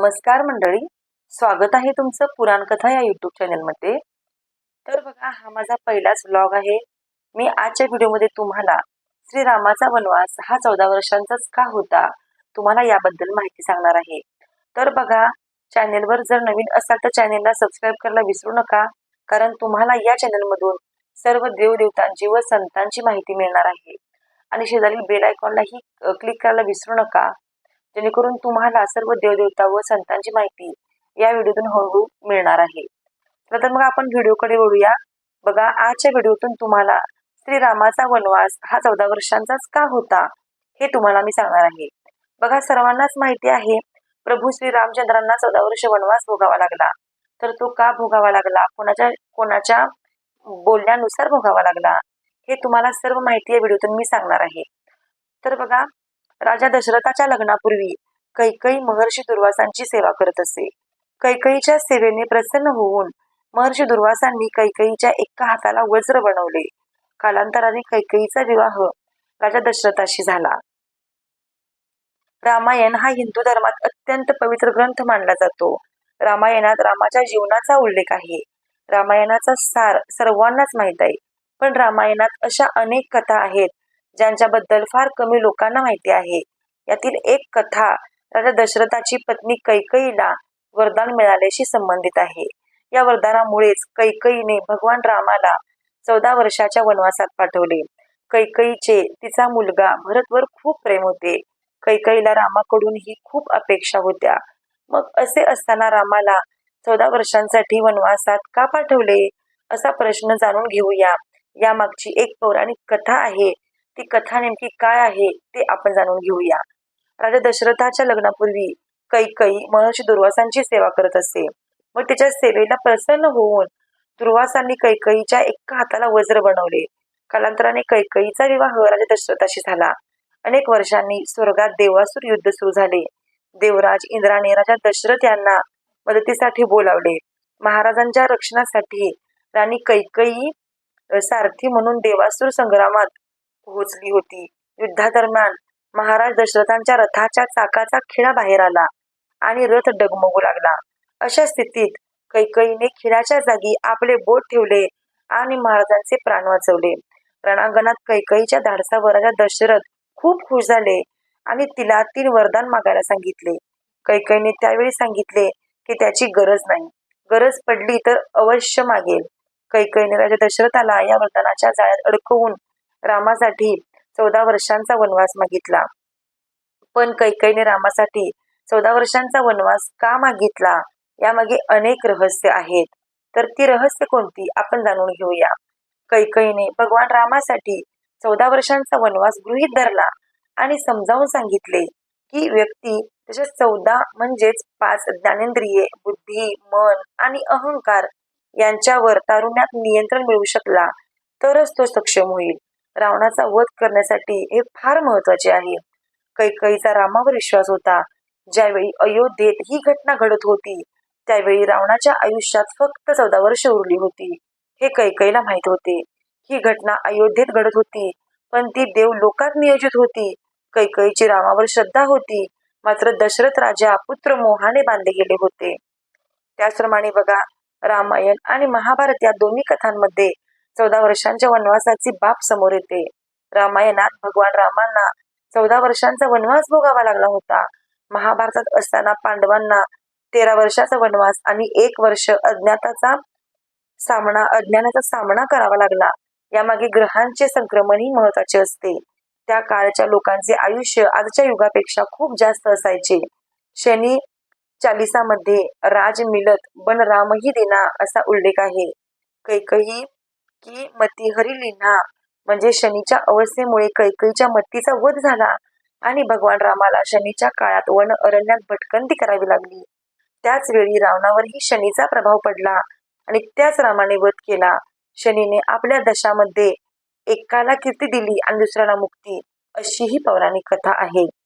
नमस्कार मंडळी. स्वागत आहे तुमचं पुराण कथा या युट्यूब चॅनलमध्ये तर बघा हा माझा पहिलाच व्लॉग आहे. मी आजच्या व्हिडिओमध्ये तुम्हाला श्रीरामाचा वनवास हा चौदा वर्षांचाच का होता तुम्हाला याबद्दल माहिती सांगणार आहे. तर बघा चॅनेलवर जर नवीन असाल तर चॅनेलला सबस्क्राईब करायला विसरू नका. कारण तुम्हाला या चॅनलमधून सर्व देवदेवतांची व संतांची माहिती मिळणार आहे. आणि शेजारील बेल आयकॉनलाही क्लिक करायला विसरू नका. जेणेकरून तुम्हाला सर्व देवदेवता व संतांची माहिती या व्हिडिओतून हळूहळू मिळणार आहे. तर मग आपण व्हिडिओकडे वळूया. बघा आजच्या व्हिडिओतून तुम्हाला श्रीरामाचा वनवास हा चौदा वर्षांचाच का होता हे तुम्हाला मी सांगणार आहे. बघा सर्वांनाच माहिती आहे प्रभू श्री रामचंद्रांना चौदा वर्ष वनवास भोगावा लागला. तर तो का भोगावा लागला? कोणाच्या कोणाच्या बोलण्यानुसार भोगावा लागला? हे तुम्हाला सर्व माहिती या व्हिडिओतून मी सांगणार आहे. तर बघा राजा दशरथाच्या लग्नापूर्वी कैकई महर्षी दुर्वासांची सेवा करत असे. कैकईच्या सेवेने प्रसन्न होऊन महर्षी दुर्वासांनी कैकईच्या एका हाताला वज्र बनवले. कालांतराने कैकईचा विवाह राजा दशरथाशी झाला. रामायण हा हिंदू धर्मात अत्यंत पवित्र ग्रंथ मानला जातो. रामायणात रामाच्या जीवनाचा उल्लेख आहे. रामायणाचा सार सर्वांनाच माहीत आहे. पण रामायणात अशा अनेक कथा आहेत ज्यांच्याबद्दल फार कमी लोकांना माहिती आहे. यातील एक कथा राजा दशरथाची पत्नी कैकईला वरदान मिळाल्याशी संबंधित आहे. या वरदानामुळेच कैकईने भगवान रामाला चौदा वर्षाच्या वनवासात पाठवले. कैकईचे तिचा मुलगा भरतवर खूप प्रेम होते. कैकईला रामाकडून ही खूप अपेक्षा होत्या. मग असे असताना रामाला चौदा वर्षांसाठी वनवासात का पाठवले? असा प्रश्न जाणून घेऊया. यामागची एक पौराणिक कथा आहे. ती कथा नेमकी काय आहे ते आपण जाणून घेऊया. राजा दशरथाच्या लग्नापूर्वी कैकई महर्षी दुर्वासांची सेवा करत असे. व तिच्या सेवेला प्रसन्न होऊन दुर्वासांनी कैकईच्या एका हाताला वज्र बनवले. कालांतराने कैकईचा विवाह राजा दशरथाशी झाला. अनेक वर्षांनी स्वर्गात देवासूर युद्ध सुरू झाले. देवराज इंद्राने राजा दशरथ यांना मदतीसाठी बोलावले. महाराजांच्या रक्षणासाठी राणी कैकई सारथी म्हणून देवासूर संग्रामात पोहोचली होती. युद्धादरम्यान महाराज दशरथांच्या रथाच्या चाकाचा खिळा बाहेर आला आणि रथ डगमगू लागला. अशा स्थितीत कैकईने खिळाच्या जागी आपले बोट ठेवले आणि महाराजांचे प्राण वाचवले. रणांगणात कैकईच्या धाडसावर राजा दशरथ खूप खुश झाले आणि तिला तीन वरदान मागायला सांगितले. कैकईने त्यावेळी सांगितले की त्याची गरज नाही. गरज पडली तर अवश्य मागेल. कैकईने राजा दशरथाला या वरदानाच्या जाळ्यात अडकवून रामासाठी चौदा वर्षांचा वनवास मागितला. पण कैकईने रामासाठी चौदा वर्षांचा वनवास का मागितला? यामागे अनेक रहस्य आहेत. तर ती रहस्य कोणती? आपण जाणून घेऊया. कैकईने भगवान रामासाठी चौदा वर्षांचा वनवास गृहीत धरला आणि समजावून सांगितले की व्यक्ती त्याच्या चौदा म्हणजेच पाच ज्ञानेंद्रिये बुद्धी मन आणि अहंकार यांच्यावर तारुण्यात नियंत्रण मिळवू शकला तरच तो सक्षम होईल. रावणाचा वध करण्यासाठी हे फार महत्त्वाचे आहे. कैकईचा रामावर विश्वास होता. ज्यावेळी अयोध्येत ही घटना घडत होती त्यावेळी रावणाच्या आयुष्यात फक्त चौदा वर्ष उरली होती. हे कैकईला माहीत होते. ही घटना अयोध्येत घडत होती पण ती देव लोकात नियोजित होती. कैकईची रामावर श्रद्धा होती मात्र दशरथ राजा पुत्र मोहाने बांधले गेले होते. त्याचप्रमाणे बघा रामायण आणि महाभारत या दोन्ही कथांमध्ये चौदा वर्षांच्या वनवासाची बाप समोर येते. रामायणात भगवान रामांना चौदा वर्षांचा वनवास भोगावा लागला होता. महाभारतात असताना पांडवांना तेरा वर्षाचा वनवास आणि एक वर्ष अज्ञाताचा सामना अज्ञानाचा सामना करावा लागला. यामागे ग्रहांचे संक्रमणही महत्त्वाचे असते. त्या काळच्या लोकांचे आयुष्य आजच्या युगापेक्षा खूप जास्त असायचे. शनी चालिसामध्ये राज मिलत बन रामही देना असा उल्लेख आहे. कैकही की मती हरिलीना म्हणजे शनीच्या अवस्थेमुळे कैकईच्या मतीचा वध झाला आणि भगवान रामाला शनीच्या काळात वन अरण्यात भटकंती करावी लागली. त्याच वेळी रावणावरही शनीचा प्रभाव पडला आणि त्याच रामाने वध केला. शनीने आपल्या दशामध्ये एकाला कीर्ती दिली आणि दुसऱ्याला मुक्ती अशी ही पौराणिक कथा आहे.